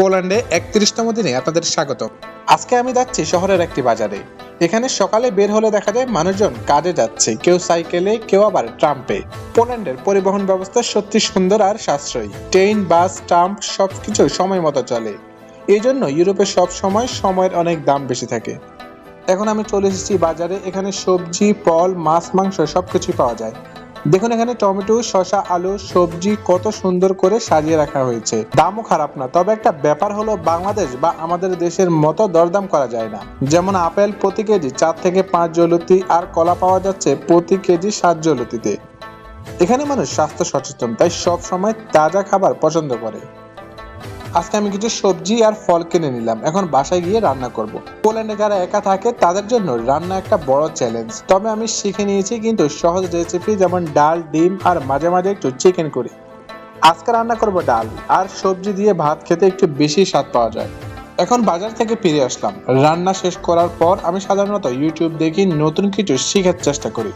পোল্যান্ডে একত্রিশতম দিনে আপনাদের স্বাগত আজকে আমি যাচ্ছি শহরের একটি বাজারে। এখানে সকালে বের হলে দেখা যায় মানুষজন কাজে যাচ্ছে, কেউ সাইকেলে, কেউ আবার ট্রাম্পে। পোল্যান্ডের পরিবহন ব্যবস্থা সত্যি সুন্দর আর সাশ্রয়ী। ট্রেন, বাস ট্রাম্প সবকিছু সময় মতো চলে। এই জন্য ইউরোপে সব সময় সময়ের অনেক দাম বেশি থাকে। এখন আমি চলে এসেছি বাজারে। এখানে সবজি, ফল, মাছ, মাংস সবকিছুই পাওয়া যায়। দেখুন এখানে টমেটো, শসা, আলু, সবজি কত সুন্দর করে সাজিয়ে রাখা হয়েছে। দামও খারাপ না, তবে একটা ব্যাপার হলো বাংলাদেশ বা আমাদের দেশের মতো দরদাম করা যায় না। যেমন আপেল প্রতি কেজি চার থেকে পাঁচ জলতি আর কলা পাওয়া যাচ্ছে প্রতি কেজি সাত জলতিতে। এখানে মানুষ স্বাস্থ্য সচেতন, তাই সব সময় তাজা খাবার পছন্দ করে। আজকে আমি কিছু সবজি আর ফল কিনে নিলাম। এখন বাসায় গিয়ে রান্না করব। পোল্যান্ডে যারা একা থাকে, তাদের জন্য রান্না একটা বড় চ্যালেঞ্জ তবে আমি শিখে নিয়েছি কিন্তু সহজ রেসিপি যেমন ডাল, ডিম আর মাঝে মাঝে একটু চিকেন করি আজকে রান্না করব ডাল আর সবজি দিয়ে ভাত খেতে একটু বেশি স্বাদ পাওয়া যায়। এখন বাজার থেকে ফিরে আসলাম। রান্না শেষ করার পর আমি সাধারণত ইউটিউব দেখি নতুন কিছু শেখার চেষ্টা করি।